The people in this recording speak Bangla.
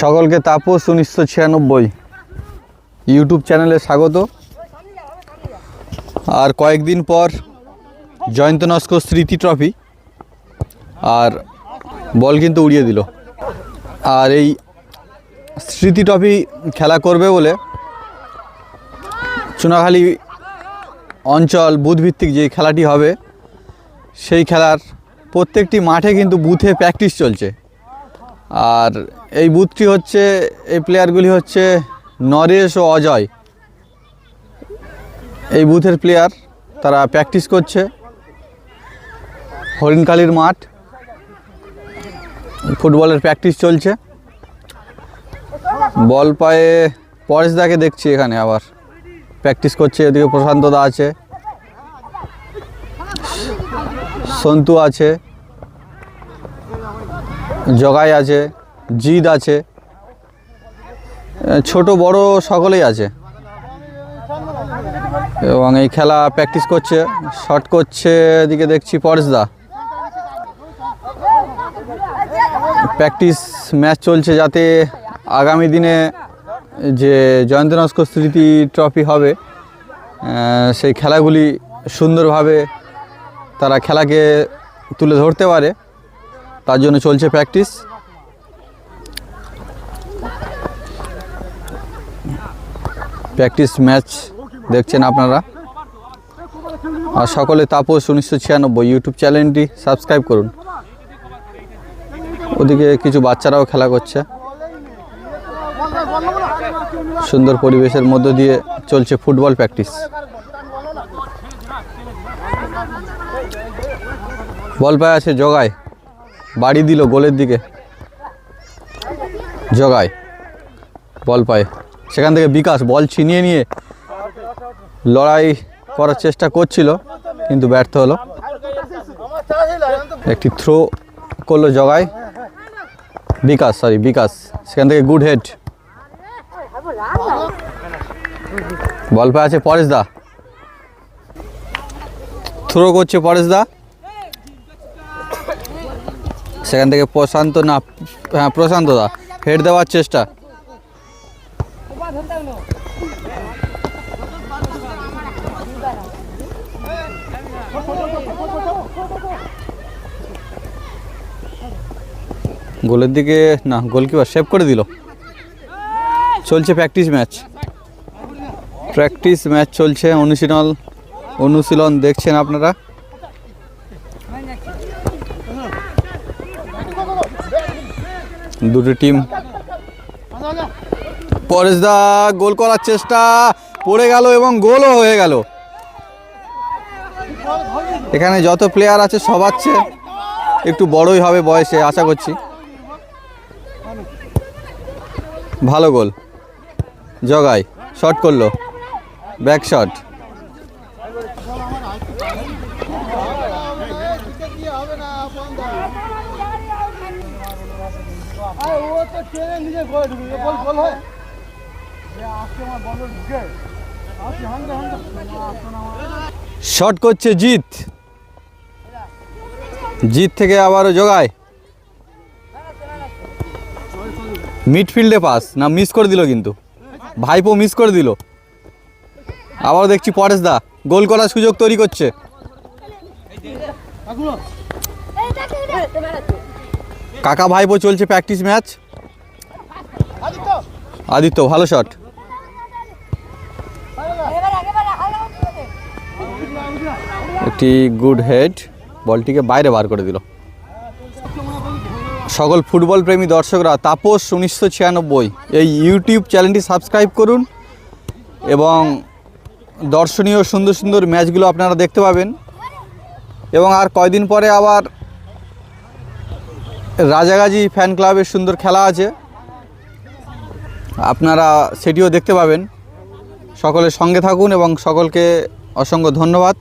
সকলকে তাপস উনিশশো ছিয়ানব্বই ইউটিউব চ্যানেলে স্বাগত। আর কয়েকদিন পর জয়ন্ত নস্কর স্মৃতি ট্রফি, আর বল কিন্তু উড়িয়ে দিল। আর এই স্মৃতি ট্রফি খেলা করবে বলে চুনাখালী অঞ্চল বুথভিত্তিক যে খেলাটি হবে, সেই খেলার প্রত্যেকটি মাঠে কিন্তু বুথে প্র্যাকটিস চলছে। আর এই বুথটি হচ্ছে, এই প্লেয়ারগুলি হচ্ছে নরেশ ও অজয়। এই বুথের প্লেয়ার তারা প্র্যাকটিস করছে। হরিণকালীর মাঠ। ফুটবলের প্র্যাকটিস চলছে। বল পায়ে পরেশদাকে দেখছি এখানে আবার। প্র্যাকটিস করছে, এদিকে প্রশান্ত দা আছে। সন্তু আছে। জগাই আছে, জিদ আছে, ছোট, বড় সকলেই আছে। এবং এই খেলা প্র্যাকটিস করছে শট করছে, এদিকে দেখছি পরেশদা প্র্যাকটিস ম্যাচ চলছে যাতে আগামী দিনে যে জয়ন্ত নস্কর স্মৃতি ট্রফি হবে সেই খেলাগুলি সুন্দরভাবে তারা খেলাকে তুলে ধরতে পারে। তার জন্য চলছে প্র্যাকটিস প্র্যাকটিস ম্যাচ দেখছেন আপনারা। আর সকলে তাপস উনিশশো ছিয়ানব্বই ইউটিউব চ্যানেলটি সাবস্ক্রাইব করুন। ওদিকে কিছু বাচ্চারাও খেলা করছে। সুন্দর পরিবেশের মধ্য দিয়ে চলছে ফুটবল প্র্যাকটিস বল পায় আছে, জগায়। বাড়ি দিল গোলের দিকে। জগায়। বল পায়। সেখান থেকে বিকাশ বল ছিনিয়ে নিয়ে লড়াই করার চেষ্টা করছিল, কিন্তু ব্যর্থ হলো। একটি থ্রো করল জগায়। বিকাশ সরি বিকাশ। সেখান থেকে গুড হেড বল পায় আছে পরেশ দা। থ্রো করছে পরেশ দা। সেখান থেকে প্রশান্ত না হ্যাঁ প্রশান্ত দা, হেড দেওয়ার চেষ্টা। গোলের দিকে, না, গোলকিপার সেভ করে দিল। চলছে প্র্যাকটিস ম্যাচ প্র্যাকটিস ম্যাচ চলছে, অনুশীলন অনুশীলন দেখছেন আপনারা। দুটো টিম। পরেশ দা গোল করার চেষ্টা, পড়ে গেল এবং গোলও হয়ে গেল। এখানে যত প্লেয়ার আছে সবার চেয়ে একটু বড়ই হবে বয়সে, আশা করছি। ভালো গোল। জগাই শট করল। ব্যাক শট আরে ও তো ট্রেনে নিজে বল বল হয়। আজকে আমার বল ঢুকে। হাঙ্গা হাঙ্গা শট করছে জিত জিত থেকে আবারও জোগায়। মিডফিল্ডে পাস। না মিস করে দিল কিন্তু। ভাইপো মিস করে দিল। আবারও দেখছি পরেশ দা। গোল করার সুযোগ তৈরি করছে। কাকা ভাইপো চলছে প্র্যাকটিস ম্যাচ আদিত্য, ভালো শট একটি গুড হেড বলটিকে বাইরে বার করে দিল। সকল ফুটবল প্রেমী দর্শকরা, তাপস উনিশশো ছিয়ানব্বই। এই ইউটিউব চ্যানেলটি সাবস্ক্রাইব করুন এবং দর্শনীয় সুন্দর সুন্দর ম্যাচগুলো আপনারা দেখতে পাবেন। এবং আর কয়দিন পরে আবার রাজাগাজি ফ্যান ক্লাবের সুন্দর খেলা আছে। আপনারা সেটিও দেখতে পাবেন। সকলের সঙ্গে থাকুন এবং সকলকে অসংখ্য ধন্যবাদ।